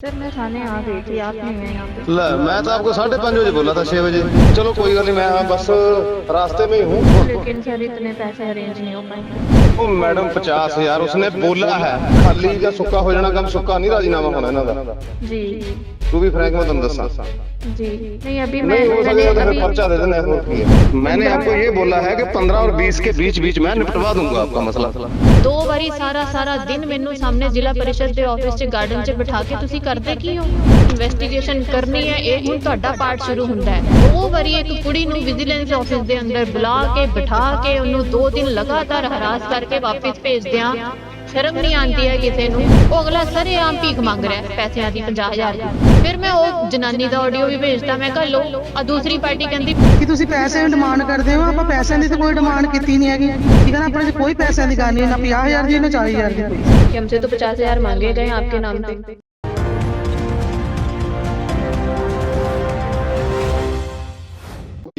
Sir मैं थाने आ गई थी आप नहीं है यहाँ पे ला मैं तो आपको साढ़े पाँच बजे बोला था छह बजे चलो कोई गल नहीं मैं बस रास्ते में ही हूँ लेकिन सर इतने पैसे अरेंज नहीं हो पाएंगे ਉਹ ਮੈਡਮ 50 ਹਜ਼ਾਰ ਉਸਨੇ ਬੋਲਾ ਹੈ ਖਾਲੀ ਜਾਂ ਸੁੱਕਾ ਹੋ ਜਾਣਾ ਕੰਮ ਸੁੱਕਾ ਨਹੀਂ ਰਾਜੀਨਾਮਾ ਹੋਣਾ ਇਹਨਾਂ ਦਾ जी ਤੂੰ ਵੀ ਫਰੈਂਕ ਮੈਂ ਤੁਹਾਨੂੰ ਦੱਸਾਂ जी नहीं अभी मैं नहीं हो मैंने सकेगा तो फिर अभी पर्चा दे देना है और क्या है। मैंने आपको ये बोला है कि 15 और 20 के बीच बीच में निपटवा दूंगा आपका मसला ਦੋ ਵਾਰੀ ਸਾਰਾ ਸਾਰਾ ਦਿਨ ਮੈਨੂੰ ਸਾਹਮਣੇ ਜ਼ਿਲ੍ਹਾ ਪਰਿਸ਼ਦ ਦੇ ਆਫਿਸ 'ਚ ਗਾਰਡਨ 'ਚ ਬਿਠਾ ਕੇ ਤੁਸੀਂ ਕਰਦੇ ਕੀ ਹੋ ਇਨਵੈਸਟੀਗੇਸ਼ਨ ਕਰਨੀ ਹੈ ਇਹ ਹੁਣ ਤੁਹਾਡਾ ਪਾਰਟ ਸ਼ੁਰੂ ਹੁੰਦਾ ਹੈ ਦੋ ਵਾਰੀ ਇੱਕ ਕੁੜੀ ਨੂੰ ਵਿਜੀਲੈਂਸ ਆਫਿਸ ਦੇ ਅੰਦਰ ਬੁਲਾ ਕੇ ਬਿਠਾ ਕੇ ਉਹਨੂੰ ਦੋ ਦਿਨ ਲਗਾਤਾਰ ਹਰਾਸ ਕਰਕੇ ਕੇ ਵਾਪਸ ਭੇਜਦੇ ਆ ਸ਼ਰਮ ਨਹੀਂ ਆਂਦੀ ਹੈ ਕਿਸੇ ਨੂੰ। ਉਹ ਅਗਲਾ ਸਾਰੇ ਆਮ ਭੀਖ ਮੰਗ ਰਿਹਾ ਪੈਸਿਆਂ ਦੀ 50000 ਦੀ। ਫਿਰ ਮੈਂ ਉਹ ਜਨਾਨੀ ਦਾ ਆਡੀਓ ਵੀ ਭੇਜਦਾ ਮੈਂ ਕਹ ਲੋ ਆ ਦੂਸਰੀ ਪਾਰਟੀ ਕਹਿੰਦੀ ਕਿ ਤੁਸੀਂ ਪੈਸੇ ਡਿਮਾਂਡ ਕਰਦੇ ਹੋ। ਆਪਾਂ ਪੈਸਿਆਂ ਦੀ ਤਾਂ ਕੋਈ ਡਿਮਾਂਡ ਕੀਤੀ ਨਹੀਂ ਹੈਗੀ। ਠੀਕ ਹੈ ਨਾ? ਆਪਣੇ ਕੋਈ ਪੈਸਿਆਂ ਦੀ ਗੱਲ ਨਹੀਂ। ਨਾ 50000 ਦੀ ਨਾ 40000 ਦੀ ਕੋਈ। ਕਿ ਹਮਸੇ ਤਾਂ 50000 ਮੰਗੇ ਗਏ ਆਪਕੇ ਨਾਮ ਤੇ।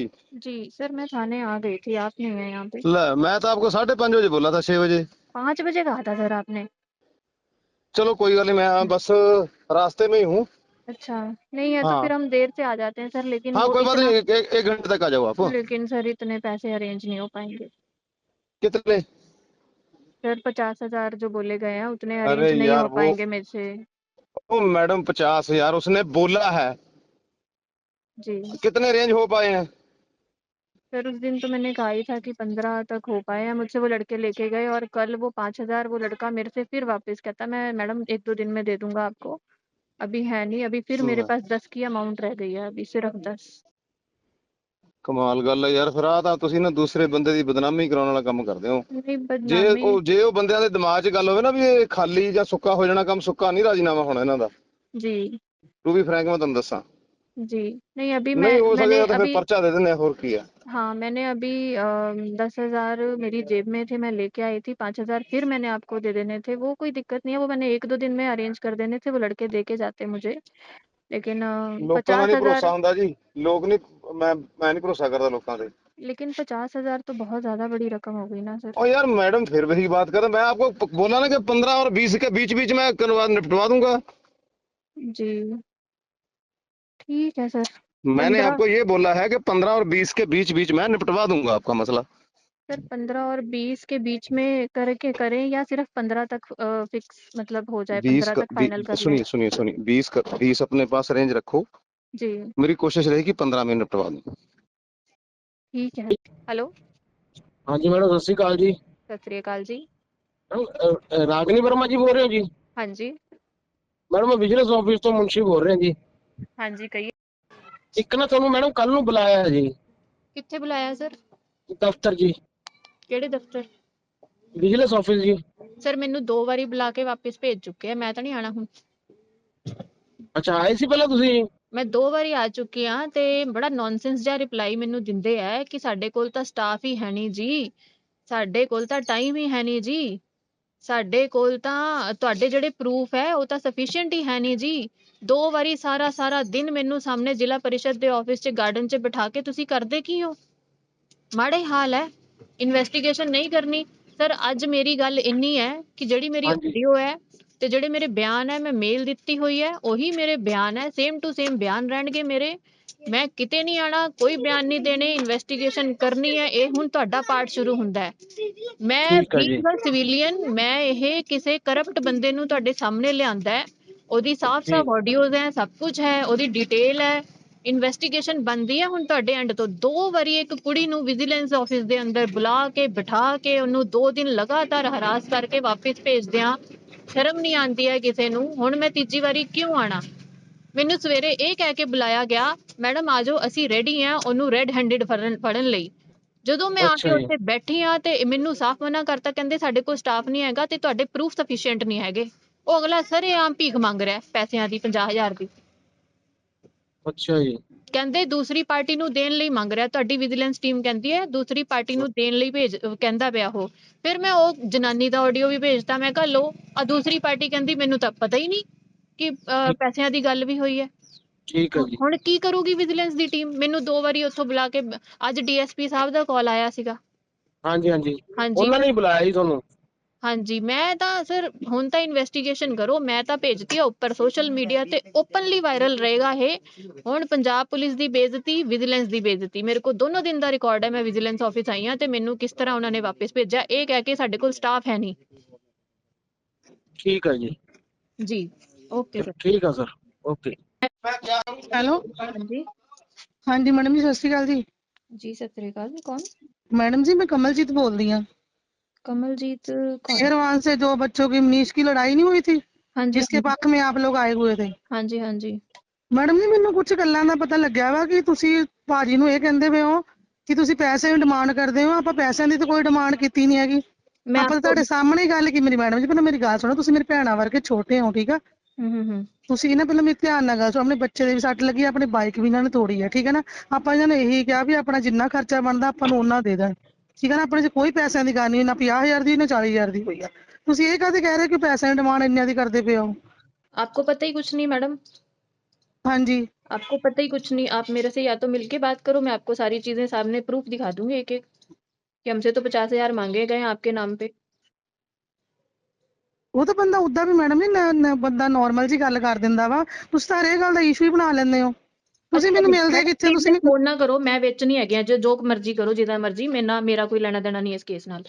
पे जी सर मैं थाने आ गई थी आप नहीं है यहाँ पे। ला मैं तो आपको साढ़े पाँच बजे बोला था छह बजे। पाँच बजे कहा था सर आपने? चलो कोई गल नहीं मैं बस रास्ते में ही हूँ। अच्छा नहीं है तो हाँ। फिर हम देर से आ जाते हैं सर लेकिन हाँ वो कोई बात इतना- नहीं एक, एक, एक घंटे तक आ जाओ आप। लेकिन सर इतने पैसे अरेंज नहीं हो पाएँगे। कितने? सर पचास हज़ार जो बोले गए हैं उतने अरे अरेंज नहीं यार, हो वो- पाएँगे मेरे से। ओ मैडम पचास हज़ार उसने बोला है। जी। कितने रेंज हो पाए हैं? सर उस दिन तो मैंने कहा ही था कि पंद्रह तक हो पाए हैं मुझसे वो लड़के लेके गए और कल वो पाँच हजार वो लड़का मेरे से फिर वापस कहता मैं मैडम एक दो दिन में दे दूंगा आपको अभी है नहीं अभी फिर मेरे हाँ। पास दस की अमाउंट रह गई है अभी सिर्फ दस ਕਮਾਲ ਗੱਲ ਹੈ ਯਾਰ ਫਿਰ ਆ ਤਾਂ ਤੁਸੀਂ ਨਾ ਦੂਸਰੇ ਬੰਦੇ ਦੀ ਬਦਨਾਮੀ ਕਰਾਉਣ ਵਾਲਾ ਕੰਮ ਕਰਦੇ ਹੋ नहीं ਜੇ बदनामी ਉਹ ਜੇ ਉਹ ਬੰਦਿਆਂ ਦੇ ਦਿਮਾਗ 'ਚ ਗੱਲ ਹੋਵੇ ਨਾ ਵੀ ਇਹ ਖਾਲੀ ਜਾਂ ਸੁੱਕਾ ਹੋ ਜਾਣਾ ਕੰਮ ਸੁੱਕਾ ਨਹੀਂ ਰਾਜੀਨਾਮਾ ਹੋਣਾ ਇਹਨਾਂ ਦਾ जी ਤੂੰ ਵੀ ਫਰੈਂਕ ਮੈਂ ਤੁਹਾਨੂੰ ਦੱਸਾਂ जी नहीं अभी मैं ਨਹੀਂ ਹੋ मैंने ਸਕੇਗਾ ਤਾਂ ਫਿਰ अभी ਪਰਚਾ ਦੇ ਦਿੰਦੇ ਆ ਹੋਰ ਕੀ ਹੈ हाँ मैंने अभी दस हजार मेरी जेब में थे मैं लेके आई थी पाँच हजार फिर मैंने आपको दे देने थे वो कोई दिक्कत नहीं है वो मैंने एक दो दिन में अरेंज कर देने थे वो लड़के दे के जाते मुझे लेकिन ਲੋਕਾਂ ਦਾ पचास ਨਹੀਂ हजार ਭਰੋਸਾ ਹੁੰਦਾ ਜੀ ਲੋਕ ਨਹੀਂ ਮੈਂ ਮੈਂ ਨਹੀਂ ਭਰੋਸਾ ਕਰਦਾ ਲੋਕਾਂ ਤੇ लेकिन पचास हजार तो बहुत ज्यादा बड़ी रकम हो गई ना सर और यार मैडम फिर वही बात कर मैं आपको प- बोला ना कि पंद्रह और बीस के बीच बीच में करवा निपटवा दूंगा जी ठीक है सर मैंने आपको ये बोला है कि पंद्रह और बीस के बीच बीच में निपटवा दूँगा आपका मसला। सर पंद्रह और बीस के बीच में करके करें या सिर्फ़ पंद्रह तक फिक्स मतलब हो जाए पंद्रह तक फाइनल सुनिए सुनिए सुनिए बीस कर बीस अपने पास रेंज रखो। जी। मेरी कोशिश रहेगी पंद्रह में निपटवा दूँ। ठीक है। हेलो। हाँ जी मैडम सत्या जी। सत्याकाल जी। रागनी वर्मा जी बोल रहे हो जी। हाँ जी। मैडम मैं बिज़नेस ऑफ़िस तो मुंशी बोल रहे हैं जी। हाँ जी कहिए। ਇੱਕ ਨਾ ਤੁਹਾਨੂੰ ਮੈਡਮ ਕੱਲ ਨੂੰ ਬੁਲਾਇਆ ਜੀ। ਕਿੱਥੇ ਬੁਲਾਇਆ ਸਰ ਦਫ਼ਤਰ ਜੀ। ਕਿਹੜੇ ਦਫ਼ਤਰ? ਵਿਜੀਲੈਂਸ ਆਫਿਸ ਜੀ। ਸਰ ਮੈਨੂੰ ਦੋ ਵਾਰੀ ਬੁਲਾ ਕੇ ਵਾਪਸ ਭੇਜ ਚੁੱਕੇ ਆ ਮੈਂ ਤਾਂ ਨਹੀਂ ਆਣਾ ਹੁਣ। ਅੱਛਾ ਆਏ ਸੀ ਪਹਿਲਾਂ ਤੁਸੀਂ? ਮੈਂ ਦੋ ਵਾਰੀ ਆ ਚੁੱਕੀ ਆ ਤੇ ਬੜਾ ਨੌਨਸੈਂਸ ਜਿਹਾ ਰਿਪਲਾਈ ਮੈਨੂੰ ਦਿੰਦੇ ਆ ਕਿ ਸਾਡੇ ਕੋਲ ਤਾਂ ਸਟਾਫ ਹੀ ਹੈ ਨਹੀਂ ਜੀ। ਸਾਡੇ ਕੋਲ ਤਾਂ ਟਾਈਮ ਹੀ ਹੈ ਨਹੀਂ ਜੀ। ਸਾਡੇ ਕੋਲ ਤਾਂ ਤੁਹਾਡੇ ਜਿਹੜੇ ਪ੍ਰੂਫ ਹੈ ਉਹ ਤਾਂ ਸਫੀਸ਼ੀਐਂਟ ਹੀ ਹੈ ਨਹੀਂ ਜੀ। ਦੋ ਵਾਰੀ ਸਾਰਾ ਸਾਰਾ ਦਿਨ ਮੈਨੂੰ ਸਾਹਮਣੇ ਜ਼ਿਲ੍ਹਾ ਪਰਿਸ਼ਦ ਦੇ ਆਫਿਸ 'ਚ ਗਾਰਡਨ 'ਚ ਬਿਠਾ ਕੇ ਤੁਸੀਂ ਕਰਦੇ ਕੀ ਹੋ? ਮਾੜੇ ਹਾਲ ਹੈ। ਇਨਵੈਸਟੀਗੇਸ਼ਨ ਨਹੀਂ ਕਰਨੀ। ਸਰ ਅੱਜ ਮੇਰੀ ਗੱਲ ਇੰਨੀ ਹੈ ਕਿ ਜਿਹੜੀ ਮੇਰੀ ਹੈ ਤੇ ਜਿਹੜੇ ਮੇਰੇ ਬਿਆਨ ਹੈ ਮੈਂ ਮੇਲ ਦਿੱਤੀ ਹੋਈ ਹੈ ਉਹੀ ਮੇਰੇ ਬਿਆਨ ਹੈ ਸੇਮ ਟੂ ਸੇਮ ਬਿਆਨ ਰਹਿਣਗੇ ਮੇਰੇ। ਮੈਂ ਕਿਤੇ ਨਹੀਂ ਆਣਾ ਕੋਈ ਬਿਆਨ ਨਹੀਂ ਦੇਣੇ ਇਨਵੈਸਟੀਗੇਸ਼ਨ ਕਰਨੀ ਹੈ ਇਹ ਹੁਣ ਤੁਹਾਡਾ ਪਾਰਟ ਸ਼ੁਰੂ ਹੁੰਦਾ ਹੈ। ਮੈਂ ਸਿਵਿਲੀਅਨ ਮੈਂ ਇਹ ਕਿਸੇ ਕਰਪਟ ਬੰਦੇ ਨੂੰ ਤੁਹਾਡੇ ਸਾਹਮਣੇ ਲਿਆਂਦਾ ਹੈ। ਉਹਦੀ ਸਾਫ਼-ਸਾਫ਼। ਆਡੀਓਜ਼ ਹੈ ਸਭ ਕੁਝ ਹੈ ਉਹਦੀ ਡਿਟੇਲ ਹੈ। ਇਨਵੈਸਟੀਗੇਸ਼ਨ ਬੰਦੀ ਹੈ ਹੁਣ ਤੁਹਾਡੇ ਐਂਡ ਤੋਂ। ਦੋ ਵਾਰੀ ਇੱਕ ਕੁੜੀ ਨੂੰ ਵਿਜੀਲੈਂਸ ਆਫਿਸ ਦੇ ਅੰਦਰ ਬੁਲਾ ਕੇ ਬਿਠਾ ਕੇ ਉਹਨੂੰ ਦੋ ਦਿਨ ਲਗਾਤਾਰ ਹਰਾਸ ਕਰਕੇ ਵਾਪਸ ਭੇਜਦਿਆਂ ਸ਼ਰਮ ਨਹੀਂ ਆਉਂਦੀ ਹੈ ਕਿਸੇ ਨੂੰ ਹੁਣ ਮੈਂ ਤੀਜੀ ਵਾਰੀ ਕਿਉਂ ਆਣਾ ਮੈਨੂੰ ਸਵੇਰੇ ਇਹ ਕਹਿ ਕੇ ਬੁਲਾਇਆ ਗਿਆ ਮੈਡਮ ਆਜੋ ਅਸੀਂ ਰੈਡੀ ਆ ਉਹਨੂੰ ਰੈੱਡ ਹੈਂਡਡ ਫੜਨ ਲਈ। ਜਦੋਂ ਮੈਂ ਆ ਕੇ। ਉੱਥੇ ਬੈਠੀ ਆ ਤੇ ਮੈਨੂੰ ਸਾਫ਼ ਮਨਾ ਕਰਤਾ ਕਹਿੰਦੇ ਸਾਡੇ ਕੋਲ ਸਟਾਫ ਨਹੀਂ ਹੈਗਾ ਤੇ ਤੁਹਾਡੇ ਪ੍ਰੂਫ ਸਫੀਸ਼ੀਐਂਟ ਨਹੀਂ ਹੈਗੇ। ਉਹ ਅਗਲਾ ਸਰੇਆਮ ਭੀਖ ਮੰਗ ਰਿਹਾ ਪੈਸਿਆਂ ਦੀ 50000 ਦੀ। ਅੱਛਾ ਜੀ। ਕਹਿੰਦੇ ਦੂਸਰੀ ਪਾਰਟੀ ਨੂੰ ਦੇਣ ਲਈ ਮੰਗ ਰਿਹਾ ਤੁਹਾਡੀ ਵਿਜੀਲੈਂਸ ਟੀਮ ਕਹਿੰਦੀ ਹੈ ਦੂਸਰੀ ਪਾਰਟੀ ਨੂੰ ਦੇਣ ਲਈ ਭੇਜ ਕਹਿੰਦਾ ਪਿਆ ਉਹ। ਫਿਰ ਮੈਂ ਉਹ ਜਨਾਨੀ ਦਾ ਆਡੀਓ ਵੀ ਭੇਜਤਾ ਮੈਂ ਕਿਹਾ ਲਓ ਆ ਦੂਸਰੀ ਪਾਰਟੀ ਕਹਿੰਦੀ ਮੈਨੂੰ ਤਾਂ ਪਤਾ ਹੀ ਨਹੀਂ ਕਿ ਅਹ, ਪੈਸਿਆਂ ਦੀ ਗੱਲ ਵੀ ਹੋਈ ਹੈ। ਠੀਕ ਹੈ ਜੀ। ਹੁਣ ਕੀ ਕਰੂਗੀ ਵਿਜੀਲੈਂਸ ਦੀ ਟੀਮ ਮੈਨੂੰ ਦੋ ਵਾਰੀ ਉੱਥੋਂ ਬੁਲਾ ਕੇ ਅੱਜ ਡੀਐਸਪੀ ਸਾਹਿਬ ਦਾ ਕਾਲ ਆਇਆ ਸੀਗਾ। ਹਾਂਜੀ ਹਾਂਜੀ। ਹਾਂਜੀ। ਉਹਨਾਂ ਨੇ ਹੀ ਬੁਲਾਇਆ ਜੀ ਤੁਹਾਨੂੰ? ਹਾਂਜੀ ਮੈਂ ਤਾਂ ਸਰ ਹੁਣ ਤਾਂ ਇਨਵੈਸਟੀਗੇਸ਼ਨ ਕਰੋ ਮੈਂ ਤਾਂ ਭੇਜਤੀ ਆ ਉੱਪਰ ਸੋਸ਼ਲ ਮੀਡੀਆ ਤੇ ਓਪਨਲੀ ਵਾਇਰਲ ਰਹੇਗਾ ਇਹ। ਹੁਣ ਪੰਜਾਬ ਪੁਲਿਸ ਦੀ ਬੇਇੱਜ਼ਤੀ ਵਿਜੀਲੈਂਸ ਦੀ ਬੇਇੱਜ਼ਤੀ। ਮੇਰੇ ਕੋਲ ਦੋਨੋਂ ਦਿਨ ਦਾ ਰਿਕਾਰਡ ਹੈ ਮੈਂ ਵਿਜੀਲੈਂਸ ਆਫਿਸ ਆਈ ਹਾਂ ਤੇ ਮੈਨੂੰ ਕਿਸ ਤਰ੍ਹਾਂ ਉਹਨਾਂ ਨੇ ਵਾਪਸ ਭੇਜਿਆ ਇਹ ਕਹਿ ਕੇ ਸਾਡੇ ਕੋਲ ਸਟਾਫ ਹੈ ਨੀ ਠੀਕ ਆ ਜੀ। ਜੀ ਓਕੇ ਸਰ ਠੀਕ ਹੈ ਸਰ ਓਕੇ ਹੈਲੋ ਹਾਂਜੀ। ਹਾਂਜੀ ਮੈਡਮ ਜੀ ਸਤਿ ਸ਼੍ਰੀ ਅਕਾਲ ਜੀ। ਜੀ ਸਤਿ ਸ਼੍ਰੀ ਅਕਾਲ ਕੌਣ? ਮੈਡਮ ਜੀ ਮੈਂ ਕਮਲਜੀਤ ਬੋਲਦੀ ਆ कमलजीत कौन शेरवान से जो बच्चों की मनीष की लड़ाई नहीं हुई थी हाँ जी जिसके पक्ष में आप लोग आए हुए थे हाँ जी हाँ जी ਮੈਡਮ ਜੀ ਮੈਨੂੰ ਕੁਝ ਗੱਲਾਂ ਦਾ ਪਤਾ ਲੱਗਿਆ ਵਾ ਕਿ ਤੁਸੀਂ ਭਾਜੀ ਨੂੰ ਇਹ ਕਹਿੰਦੇ ਪਏ ਹੋ ਕਿ ਤੁਸੀਂ ਪੈਸੇ ਦੀ ਡਿਮਾਂਡ ਕਰਦੇ ਹੋ ਆਪਾਂ ਪੈਸਿਆਂ ਦੀ ਤਾਂ ਕੋਈ ਡਿਮਾਂਡ ਕੀਤੀ ਨਹੀਂ ਹੈਗੀ मैं ਆਪਾਂ ਤਾਂ आपको ਤੁਹਾਡੇ ਸਾਹਮਣੇ ਹੀ ਗੱਲ ਕੀ ਮੇਰੀ ਮੈਡਮ ਜੀ ਪਹਿਲਾਂ ਮੇਰੀ ਗੱਲ ਸੁਣੋ ਤੁਸੀਂ ਮੇਰੀ ਭੈਣਾਂ ਵਰਗੇ ਛੋਟੇ ਹੋ ਠੀਕ ਆ हम्म हम्म हम्म ਤੁਸੀਂ ਨਾ ਪਹਿਲਾਂ ਮੇਰੇ ਧਿਆਨ ਨਾਲ ਗੱਲ ਸੁਣੋ ਆਪਣੇ ਬੱਚੇ ਦੇ ਵੀ ਸੱਟ ਲੱਗੀ ਆ, ਆਪਣੇ ਬਾਈਕ ਵੀ ਇਹਨਾਂ ਨੇ ਤੋੜੀ ਹੈ ਠੀਕ ਹੈ ਨਾ ਆਪਾਂ ਇਹਨਾਂ ਨੂੰ ਇਹੀ ਕਿਹਾ ਵੀ ਆਪਣਾ ਜਿੰਨਾ ਖਰਚਾ ਬਣਦਾ ਆਪਾਂ ਨੂੰ ਉਹਨਾਂ ਦੇ ਦੇਣ ਠੀਕ ਹੈ ਨਾ ਆਪਣੇ 'ਚ ਕੋਈ ਪੈਸਿਆਂ ਦੀ ਗੱਲ ਨਹੀਂ ਨਾ 50000 ਦੀ ਨਾ 40000 ਦੀ ਹੋਈ ਆ ਤੁਸੀਂ ਇਹ ਕਾਹਦੇ ਕਹਿ ਰਹੇ ਕਿ ਪੈਸਿਆਂ ਦੀ ਡਿਮਾਂਡ ਇੰਨਿਆਂ ਦੀ ਕਰਦੇ ਪਏ ਹੋ आपको पता ही कुछ नहीं मैडम ਹਾਂਜੀ आपको पता ही कुछ नहीं आप मेरे से या तो मिलके बात करो मैं आपको सारी चीजें सामने प्रूफ दिखा दूंगी एक एक कि हमसे तो पचास हजार मांगे गए हैं आपके नाम पे ਉਹ ਤਾਂ ਬੰਦਾ ਉਦਾਂ ਵੀ ਮੈਡਮ ਜੀ ਬੰਦਾ ਨਾਰਮਲ ਜੀ ਗੱਲ ਕਰ ਦਿੰਦਾ ਵਾ ਤੁਸੀਂ ਤਾਂ ਹਰ ਇਹ ਗੱਲ ਦਾ ਇਸ਼ੂ ਹੀ ਬਣਾ ਲੈਂਦੇ ਹੋ ਤੁਸੀਂ ਮੈਨੂੰ ਮਿਲਦੇ ਕਿੱਥੇ? ਤੁਸੀਂ ਮੈਨੂੰ ਫੋਨ ਨਾ ਕਰੋ ਮੈਂ ਵਿੱਚ ਨਹੀਂ ਹੈਗੀ ਜੋ ਜੋ ਮਰਜ਼ੀ ਕਰੋ ਜਿੱਦਾਂ ਮਰਜ਼ੀ ਮੇਰਾ ਮੇਰਾ ਕੋਈ ਲੈਣਾ ਦੇਣਾ ਨਹੀਂ ਇਸ ਕੇਸ ਨਾਲ।